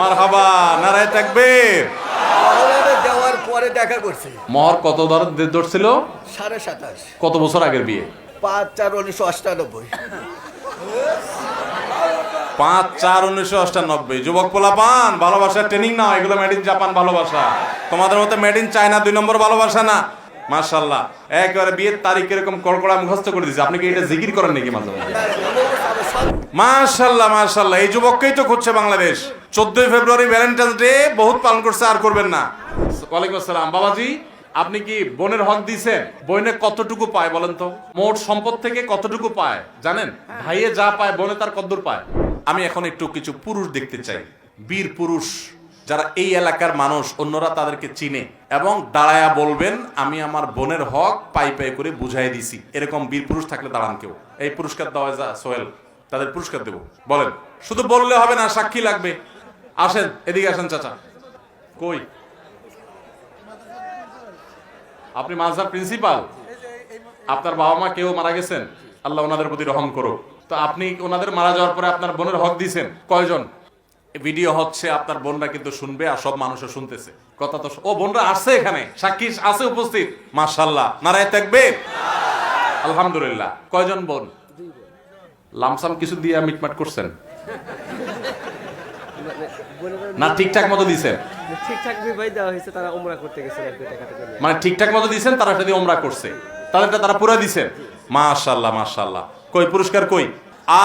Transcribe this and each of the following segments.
মারহাবা নারায় তাকবীর। মহলাটা দেওয়ার পরে দেখা করছি। মহর কত দর ধরছিল? সাড়ে সাতাশ। কত বছর আগের বিয়ে? পাঁচ চার উনিশশো অষ্টানব্বই। পাঁচ চার উনিশশো অষ্টানব্বই। যুবক পোলাপান ভালোবাসার ট্রেনিং না এগুলো মেড ইন জাপান ভালোবাসা। তোমাদের মতো মেড ইন চায়না দুই নম্বর ভালোবাসা না? মার্শাল্লাহ একেবারে বিয়ের তারিখ এরকম কড়কড়া মুখস্থ করে দিচ্ছে আপনি কি এটা জিকির করেন নাকি মাঝে মাঝে? মার্শাল্লাহ মার্শাল্লাহ এই যুবককেই তো খুঁজছে বাংলাদেশ। চোদ্দই ফেব্রুয়ারি ভ্যালেন্টাইন্স ডে বহুত পালন করছে, আর করবেন না। ওয়ালাইকুম আসসালাম। বাবাজি, আপনি কি বোনের হক দিয়েছেন? বোনে কতটুকু পায় বলেন তো? মোট সম্পদ থেকে কতটুকু পায়? জানেন? ভাইয়ে যা পায়, বোনে তার কদ্দূর পায়। আমি এখন একটু কিছু পুরুষ দেখতে চাই। বীর পুরুষ, যারা এই এলাকার মানুষ, অন্যরা তাদেরকে চিনে এবং দাঁড়ায়া বলবেন, আমি আমার বোনের হক পাই পাই করে বুঝাই দিছি। এরকম বীর পুরুষ থাকলে দাঁড়ান কেউ। এই পুরস্কার দেওয়া যা সোহেল। তাদের পুরস্কার দেব। বলেন, শুধু বললে হবে না, সাক্ষী লাগবে। আসেন, এদিকে আসেন, চাচা। কই? আপনি মাঝহার প্রিন্সিপাল আপনার বাবা মা কেউ মারা গেছেন? আল্লাহ ওনাদের প্রতি রহম করো তো আপনি ওনাদের মারা যাওয়ার পরে আপনার বোনের হক দিয়েছেন। কয়জন? ভিডিও হচ্ছে, আপনার বোনরা কিন্তু শুনবে আর সব মানুষও শুনতেছে। কথা তো ও, বোনরা আসছে এখানে। সাক্ষী আছে উপস্থিত। মাশাল্লাহ নারায় থাকবে? আলহামদুলিল্লাহ। কয়জন বোন? লামসাম কিছু দিয়ে মিটমাট করছেন। না ঠিকঠাক মতো দিছেন। ঠিকঠাক দেওয়া হয়েছে তারা করতে গেছে। মানে ঠিকঠাক মতো দিছেন তারা সেটা দিয়ে ওমরা করছে। তাদেরটা তারা পুরো দিছেন। মাশাল্লাহ মাশাল্লাহ কই পুরস্কার কই?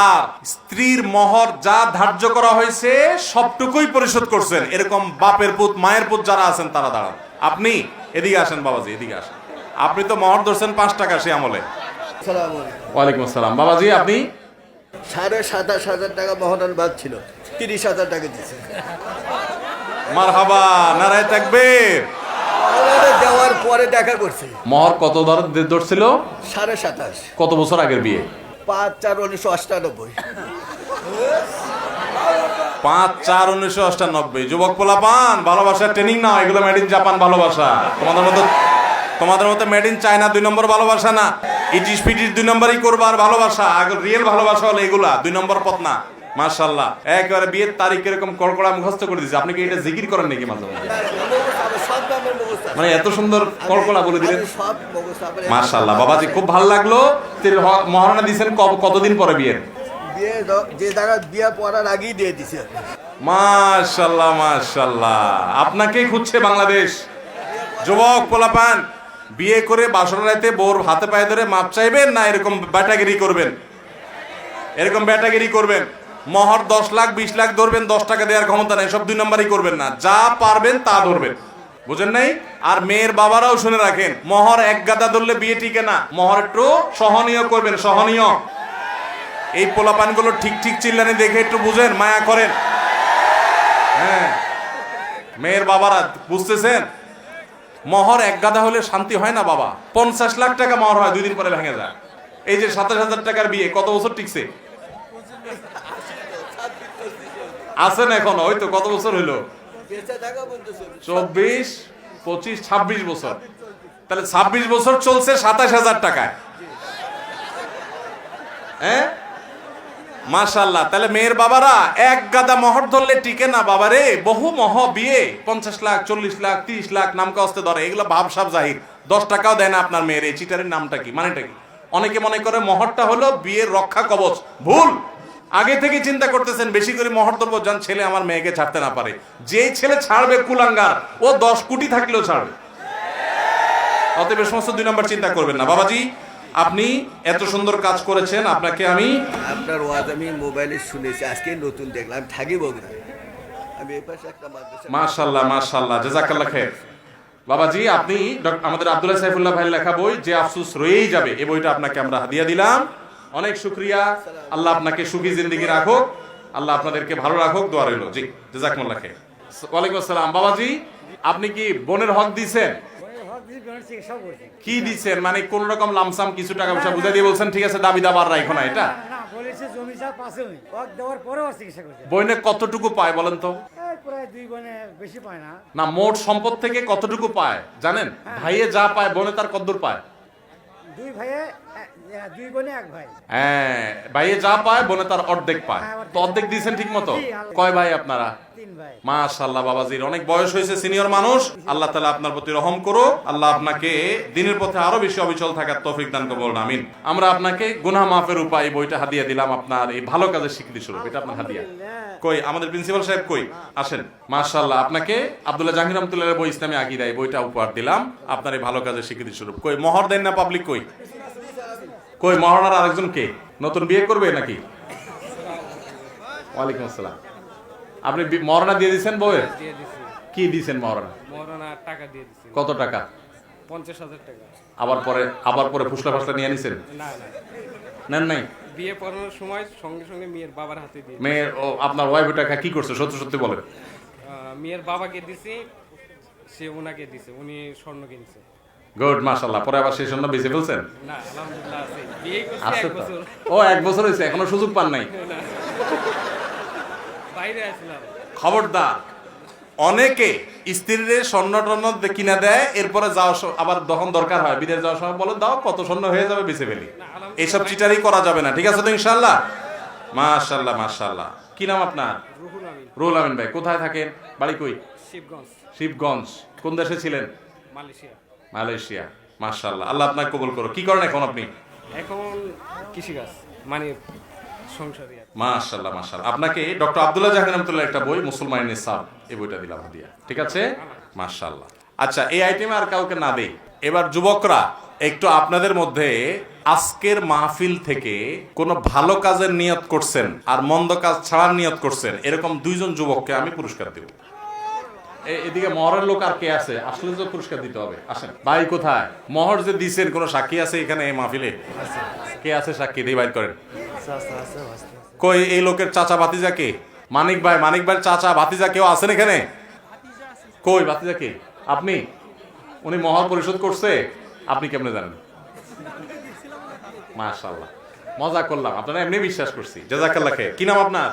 আর স্ত্রীর মহর যা ধার্য করা হয়েছে সবটুকুই পরিশোধ করছেন। এরকম বাপের পুত মায়ের পুত যারা আছেন তারা দাঁড়ান। আপনি এদিকে আসেন বাবাজি এদিকে আসেন। আপনি তো মহর ধরছেন পাঁচ টাকা সে আমলে। ওয়ালাইকুম আসসালাম। বাবাজি আপনি? সাড়ে সাতাশ হাজার টাকা মহনার বাদ ছিল। তিরিশ হাজার টাকা দিচ্ছে মারহাবা নারায় তাকবীর। মহলাটা দেওয়ার পরে দেখা করছি। মহর কত দর ধরছিল? সাড়ে সাতাশ। কত বছর আগের বিয়ে? পাঁচ চার উনিশশো অষ্টানব্বই পাঁচ চার উনিশশো অষ্টানব্বই যুবক পোলাপান ভালোবাসার ট্রেনিং না এগুলো মেড ইন জাপান ভালোবাসা। তোমাদের মতো তোমাদের মতো মেড ইন চায়না দুই নম্বর ভালোবাসা না। ইটিস পিটিস দুই নম্বরই করবার ভালোবাসা আগে রিয়েল ভালোবাসা হলো এগুলা দুই নম্বর পথ না মার্শাল্লাহ একেবারে বিয়ের তারিখ এরকম কড়কড়া মুখস্থ করে দিচ্ছে আপনি কি এটা জিকির করেন নাকি মাঝে মাঝে। মানে এত সুন্দর কড়কড়া বলে দিলেন। মার্শাল্লাহ বাবাজি খুব ভালো লাগল। মহারণা দিয়েছেন কতদিন পরে বিয়ের? যে জায়গা বিয়ে পড়ার আগেই দিয়ে দিছি। আমি। মাশাল্লাহ মাশাল্লাহ আপনাকেই খুঁজছে বাংলাদেশ। যুবক পোলাপান বিয়ে করে বাসর রাতে বোর হাতে পায়ে ধরে মাপ চাইবেন না এরকম ব্যাটাগিরি করবেন? এরকম ব্যাটাগিরি করবেন? মহর দশ লাখ, বিশ লাখ ধরবেন, দশ টাকা দেওয়ার ক্ষমতা নেই, সব দুই নম্বরই করবেন না। যা পারবেন তা ধরবেন। বুঝেন নাই? আর মেয়ের বাবারাও শুনে রাখেন, মহর এক গাদা ধরলে বিয়ে টিকে না। মহর একটু সহনীয় করবেন, সহনীয়। এই পোলাপানগুলো ঠিক ঠিক চিল্লানি দেখে একটু বুঝেন, মায়া করেন। হ্যাঁ। মেয়ের বাবারা, বুঝতেছেন? মহর এক গাদা হলে শান্তি হয় না বাবা। পঞ্চাশ লাখ টাকা মহর হয়, দুই দিন পরে ভেঙে যায়। এই যে সাতাশ হাজার টাকার বিয়ে, কত বছর টিকছে? আছেন এখন, ওই তো কত বছর হইল। চব্বিশ, পঁচিশ, ছাব্বিশ বছর। তাহলে ছাব্বিশ বছর চলছে সাতাশ হাজার টাকায়। হ্যাঁ? মাশাল্লাহ তাহলে মেয়ের বাবারা এক গাদা মহর ধরলে টিকে না বাবারে, বহু মহ বিয়ে, পঞ্চাশ লাখ, চল্লিশ লাখ, তিরিশ লাখ নাম কাস্তে ধরে, এগুলো ভাবসাব জাহির। দশ টাকাও দেয় না আপনার মেয়ের, এই চিটারের নামটা কি, মানেটা কি? অনেকে মনে করে মহরটা হলো বিয়ের রক্ষা কবচ, ভুল। আগে থেকে চিন্তা করতেছেন, বেশি করে মহর ধরবো, যান ছেলে আমার মেয়েকে ছাড়তে না পারে। যেই ছেলে ছাড়বে কুলাঙ্গার, ও দশ কোটি থাকলেও ছাড়বে। অতএব সমস্ত দুই নম্বর চিন্তা করবেন না। বাবাজি আপনি এত সুন্দর কাজ করেছেন আপনাকে আমি আপনার ওয়াজ আমি মোবাইলে শুনেছি আজকে নতুন দেখলাম থাকি বগুড়া আমি এই পাশে একটা মাদ্রাসা মাশাল্লাহ মাশাল্লাহ জাজাকাল্লাহ খের। বাবাজি আপনি আমাদের আব্দুল্লাহ সাইফুল্লাহ ভাইয়ের লেখা বই যে আফসোস রয়েই যাবে এই বইটা আপনাকে আমরা হাদিয়া দিলাম। অনেক শুক্রিয়া। আল্লাহ আপনাকে সুখী জিন্দিগি রাখুক। আল্লাহ আপনাদেরকে ভালো রাখুক দোয়া রইল। জি জাজাকুল্লাহ খের। ওয়ালাইকুম আসসালাম। বাবাজি আপনি কি বোনের হক দিছেন কি দিচ্ছেন মানে কোন রকম লামসাম কিছু টাকা পয়সা বুঝাই দিয়ে বলছেন ঠিক আছে দাবি দাবার রাখো এখন এটা? বইনে কতটুকু পায় বলেন তো? না। না মোট সম্পদ থেকে কতটুকু পায় জানেন? ভাইয়ে যা পায় বোনে তার কদ্দূর পায়। দুই ভাইয়ে হ্যাঁ ভাইয়ে যা পায় বোনে তার অর্ধেক পায়। তো অর্ধেক দিয়েছেন ঠিক মতো? কয় ভাই আপনারা? মাশাল্লাহ বাবাজির। অনেক বয়স হয়েছে সিনিয়র মানুষ। আল্লাহ তালা আপনার প্রতি রহম করো আল্লাহ আপনাকে দিনের পথে আরও বেশি অবিচল থাকার তৌফিক দান কবল আমিন। আমরা আপনাকে গুনাহ মাফের উপায় বইটা হাদিয়া দিলাম আপনার এই ভালো কাজের স্বীকৃতি স্বরূপ। এটা আপনার হাদিয়া। কই আমাদের প্রিন্সিপাল সাহেব কই? আসেন। মাশাল্লাহ আপনাকে আব্দুল্লাহ জাহাঙ্গীর রহমতুল্লাহ বই ইসলামী বইটা উপহার দিলাম। আপনার এই ভালো কাজের স্বীকৃতি স্বরূপ। কই মহর দেন না পাবলিক কই? কই মহরার আরেকজন কে? নতুন বিয়ে করবে নাকি? ওয়ালাইকুম আসসালাম। আপনি মহরণা দিয়ে দিচ্ছেন বউয়ের? দিয়ে কি দিয়েছেন মহরণা টাকা দিয়ে কত টাকা? পঞ্চাশ হাজার টাকা। আবার পরে আবার পরে ফুসলা ফাসলা নিয়ে নিছেন না না। নেন নাই? বিয়ে পড়ানোর সময় সঙ্গে সঙ্গে মেয়ের বাবার হাতে দিয়ে। মেয়ের ও আপনার ওয়াইফ টাকা কি করছে? সত্যি সত্যি বলেন। মেয়ের বাবাকে দিছি সে ওনাকে দিছে উনি স্বর্ণ কিনছে। গুড মাশাল্লাহ পরে আবার সেই জন্য বেঁচে ফেলছেন আছে। তো। ও এক বছর হয়েছে এখনও সুযোগ পান নাই। খবরদার। অনেকে স্ত্রীরে স্বর্ণ টর্ণ কিনা দেয় এরপরে যাওয়ার স- আবার যখন দরকার হয়। বিদেশ যাওয়ার সময় বলে দাও কত স্বর্ণ হয়ে যাবে বেঁচে ফেলি। এইসব চিটারি করা যাবে না ঠিক আছে তো ইনশাল্লাহ মাশাল্লাহ মাশাল্লাহ কি নাম আপনার? রুহুল আমিন ভাই কোথায় থাকেন? বাড়ি কই? শিবগঞ্জ। শিবগঞ্জ। কোন দেশে ছিলেন? মালয়েশিয়া। মালয়েশিয়া মাশাল্লাহ আল্লাহ আপনাকে কবুল করো কি করেন এখন আপনি? এখন কৃষিকাজ মানে সংসারী মাশাল্লাহ মাশাল্লাহ আপনাকে ডক্টর আব্দুল্লাহ জাহাঙ্গীর রহমতুল্লাহ একটা বই নিসাব এই বইটা দিলাম দিয়া। ঠিক আছে? মাশাল্লাহ আচ্ছা এই আইটেমে আর কাউকে না দেই। এবার যুবকরা একটু আপনাদের মধ্যে আজকের মাহফিল থেকে কোনো ভালো কাজের নিয়ত করছেন আর মন্দ কাজ ছাড়ার নিয়ত করছেন এরকম দুইজন যুবককে আমি পুরস্কার দেব। এদিকে মহরের লোক আর কে আছে? আসলে তো পুরস্কার দিতে হবে। আসেন। ভাই কোথায়? মহর যে দিছেন কোনো সাক্ষী আছে এখানে এই মাহফিলে? কে আছে সাক্ষী? দিয়ে বাইর করেন। কই এই লোকের চাচা ভাতিজা কে? মানিক ভাই মানিক ভাইয়ের চাচা ভাতিজা কেউ আছেন এখানে? কই ভাতিজা কে? আপনি? উনি মহর পরিশোধ করছে? আপনি কেমনে জানেন? মাশাল্লাহ মজা করলাম। আপনারা এমনি বিশ্বাস করছি। জাজাকাল্লাহ খে কি নাম আপনার?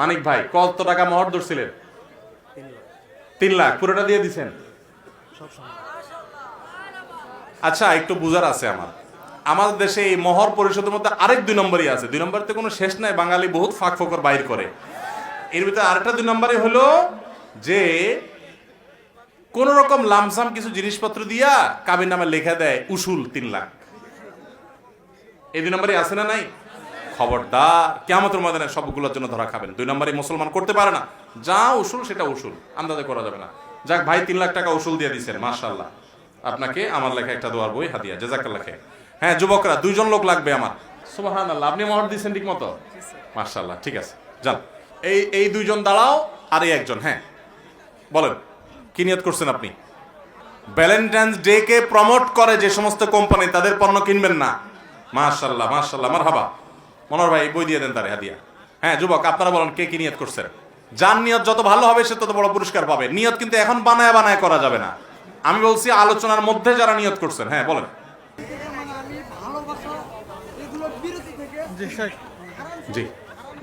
মানিক ভাই কত টাকা মহর ধরছিলেন? তিন লাখ, পুরোটা দিয়ে দিছেন? আচ্ছা একটু বুঝার আছে আমার। আমাদের দেশে এই মহর পরিষদের মধ্যে আরেক দুই নম্বরই আছে। দুই নম্বরতে কোনো শেষ নাই, বাঙালি বহুত ফাঁক ফোকর বাইর করে। এর ভিতরে আরেকটা দুই নম্বরই হলো যে কোন রকম লামসাম কিছু জিনিসপত্র দিয়া কাবির নামে লেখা দেয়, উসুল তিন লাখ। এই দুই নম্বরই আছে না নাই? খবরদার। কেমতের ময়দানে সবগুলোর জন্য ধরা খাবেন। দুই নম্বরে মুসলমান করতে পারে না। যা উসুল সেটা উসুল, আন্দাজে করা যাবে না। যাক ভাই, তিন লাখ টাকা উসুল দিয়ে দিচ্ছেন মাশাল্লাহ আপনাকে আমার লেখা একটা দোয়ার বই, হাদিয়া জেজাকাল্লাহ খে হ্যাঁ যুবকরা, দুইজন লোক লাগবে আমার। সুবাহান আল্লাহ আপনি মহর দিচ্ছেন ঠিক মতো মাশাল্লাহ ঠিক আছে। যান, এই এই দুইজন দাঁড়াও, আর এই একজন হ্যাঁ। বলেন, কি নিয়ত করছেন আপনি? ভ্যালেন্টাইন্স ডে কে প্রমোট করে যে সমস্ত কোম্পানি, তাদের পণ্য কিনবেন না। মাশাল্লাহ মাশাল্লাহ আমার হাবা মনোহর ভাই, বই দিয়ে দেন তারে হাদিয়া হ্যাঁ যুবক, আপনারা বলেন কে কি নিয়ত করছেন যার নিয়ত যত ভালো হবে, সে তত বড় পুরস্কার পাবে। নিয়ত কিন্তু এখন বানায় বানায় করা যাবে না। আমি বলছি, আলোচনার মধ্যে যারা নিয়ত করছেন হ্যাঁ বলেন। জি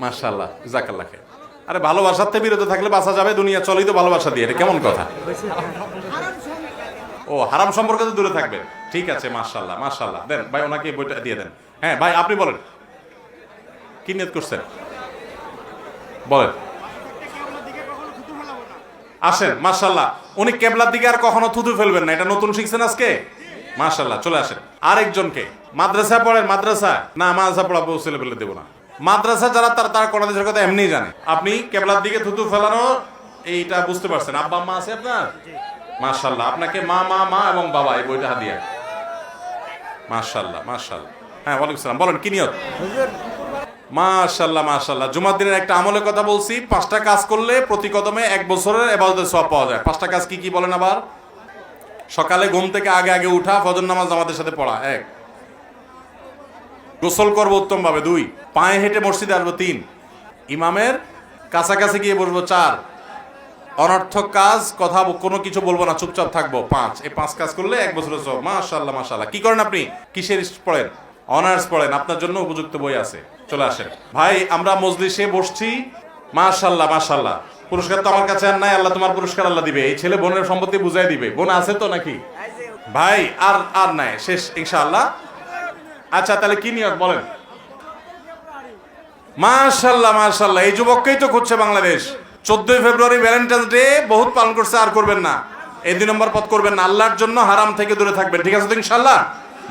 মাশাল্লাহ জাকাল্লাহ খায় আরে, ভালোবাসার থেকে বিরত থাকলে বাঁচা যাবে, দুনিয়া চলেই তো ভালোবাসা দিয়ে, এটা কেমন কথা? ও, হারাম সম্পর্কে তো দূরে থাকবে। ঠিক আছে মাশাল্লাহ মাশাল্লাহ দেন, ভাই, ওনাকে বইটা দিয়ে দেন। হ্যাঁ ভাই, আপনি বলেন। কি নিয়ত করছেন? বলেন। আসেন মাশাল্লাহ উনি কেবলার দিকে আর কখনো থুতু ফেলবেন না। এটা নতুন শিখছেন আজকে? মাশাল্লাহ চলে আসেন। আরেকজনকে। মাদ্রাসা পড়েন, মাদ্রাসা? না, মাদ্রাসা পড়াবো ছেলে ফেলে দেবো না। মাদ্রাসা যারা, তারা তারা কোরআন হাদিসের কথা এমনিই জানে। আপনি কেবলার দিকে থুতু ফেলানো, এইটা বুঝতে পারছেন। আব্বা মা আছে আপনার? মাশাল্লাহ আপনাকে মা মা মা এবং বাবা, এই বইটা হাদিয়া। মাশাল্লাহ মাশাল্লাহ হ্যাঁ ওয়ালাইকুম সালাম। বলেন, কি নিয়ত? মাশাল্লাহ মাশাল্লাহ জুমার দিনের একটা আমলের কথা বলছি, পাঁচটা কাজ করলে প্রতি কদমে এক বছরের এবাদতের সব পাওয়া যায়। পাঁচটা কাজ কি কি বলেন আবার? সকালে ঘুম থেকে আগে আগে উঠা, ফজর নামাজ আমাদের সাথে পড়া, এক। গোসল করব উত্তম ভাবে দুই। পায়ে হেঁটে মসজিদে আসব, তিন। ইমামের কাছাকাছি গিয়ে বসবো, চার। অনর্থক কাজ, কথা, কোনো কিছু বলব না, চুপচাপ থাকব, পাঁচ। এই পাঁচ কাজ করলে এক বছরের সব মাশাল্লাহ মাশাল্লাহ কি করেন আপনি? কিসের পড়েন? অনার্স পড়েন, আপনার জন্য উপযুক্ত বই আছে। চলে আসেন ভাই, আমরা মজলিসে বসছি। মাশাল্লাহ মাশাল্লাহ। পুরস্কার তো আমার কাছে আর নাই, আল্লাহ তোমার পুরস্কার আল্লাহ দিবে। এই ছেলে বোনের সম্পত্তি বুঝাই দিবে। বোন আছে তো নাকি? ভাই, আর আর নাই। শেষ, ইনশাআল্লাহ। আচ্ছা তাহলে কি নিয়ত বলেন? মাশাল্লাহ মাশাল্লাহ। এই যুবককেই তো খুঁজছে বাংলাদেশ। চোদ্দই ফেব্রুয়ারি ভ্যালেন্টাইন্স ডে বহুত পালন করছে, আর করবেন না। এই দুই নম্বর পথ করবেন না। আল্লাহর জন্য হারাম থেকে দূরে থাকবেন। ঠিক আছে তো ইনশাল্লাহ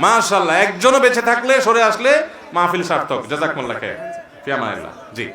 মাশাল্লাহ। একজনও বেঁচে থাকলে, সরে আসলে মাহফিল সার্থক জাজাকমুল্লাহ খেয়ে ফিয়ামানিল্লাহ জি।